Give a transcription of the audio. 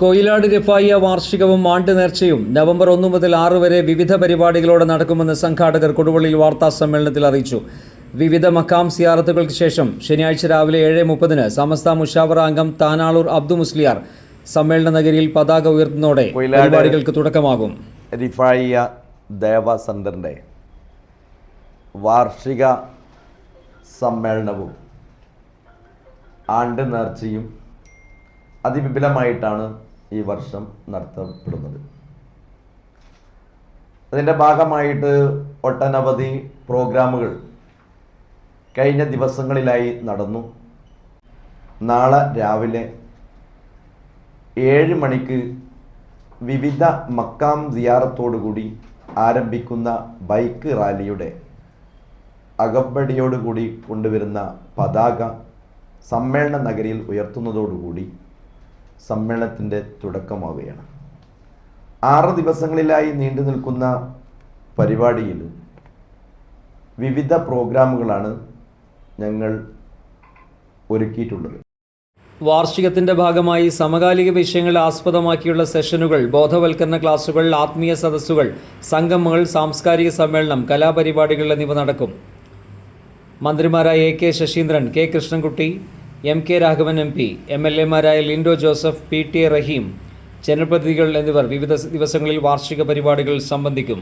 കൊയിലാട് റിഫായിയ വാർഷികവും ആണ്ട് നേർച്ചയും നവംബർ ഒന്ന് മുതൽ ആറ് വരെ വിവിധ പരിപാടികളോടെ നടക്കുമെന്ന് സംഘാടകർ കൊടുവള്ളിയിൽ വാർത്താ സമ്മേളനത്തിൽ അറിയിച്ചു. വിവിധ മക്കാം സിയാറത്തുകൾക്ക് ശേഷം ശനിയാഴ്ച രാവിലെ ഏഴ് മുപ്പതിന് സമസ്ത മുഷാവറ അംഗം താനാളൂർ അബ്ദു മുസ്ലിയാർ സമ്മേളന നഗരിയിൽ പതാക ഉയർത്തുന്നതോടെ പരിപാടികൾക്ക് തുടക്കമാകും. റിഫായിയ ദേവ സെന്ററിന്റെ വാർഷിക സമ്മേളനവും ആണ്ട് നേർച്ചയും അതിവിപുലമായിട്ടാണ് ഈ വർഷം നടത്തപ്പെടുന്നത്. അതിന്റെ ഭാഗമായിട്ട് ഒട്ടനവധി പ്രോഗ്രാമുകൾ കഴിഞ്ഞ ദിവസങ്ങളിലായി നടന്നു. നാളെ രാവിലെ ഏഴ് മണിക്ക് വിവിധ മക്കാം സിയാറത്തോടുകൂടി ആരംഭിക്കുന്ന ബൈക്ക് റാലിയുടെ അകമ്പടിയോടുകൂടി കൊണ്ടുവരുന്ന പതാക സമ്മേളന നഗരിയിൽ ഉയർത്തുന്നതോടുകൂടി സമ്മേളനത്തിന്റെ തുടക്കമാവുകയാണ്. ആറ് ദിവസങ്ങളിലായി നീണ്ടു നിൽക്കുന്ന പരിപാടിയിൽ വിവിധ പ്രോഗ്രാമുകളാണ് ഞങ്ങൾ ഒരുക്കിയിട്ടുള്ളത്. വാർഷികത്തിന്റെ ഭാഗമായി സമകാലിക വിഷയങ്ങൾ ആസ്പദമാക്കിയുള്ള സെഷനുകൾ ബോധവൽക്കരണ ക്ലാസുകൾ ആത്മീയ സദസ്സുകൾ സംഗമങ്ങൾ സാംസ്കാരിക സമ്മേളനം കലാപരിപാടികൾ എന്നിവ നടക്കും. മന്ത്രിമാരായ A K Saseendran K Krishnankutty M K Raghavan M P M L എമാരായ Lindo Joseph P T Rahim ജനപ്രതിനിധികൾ എന്നിവർ വിവിധ ദിവസങ്ങളിൽ വാർഷിക പരിപാടികൾ സംബന്ധിക്കും.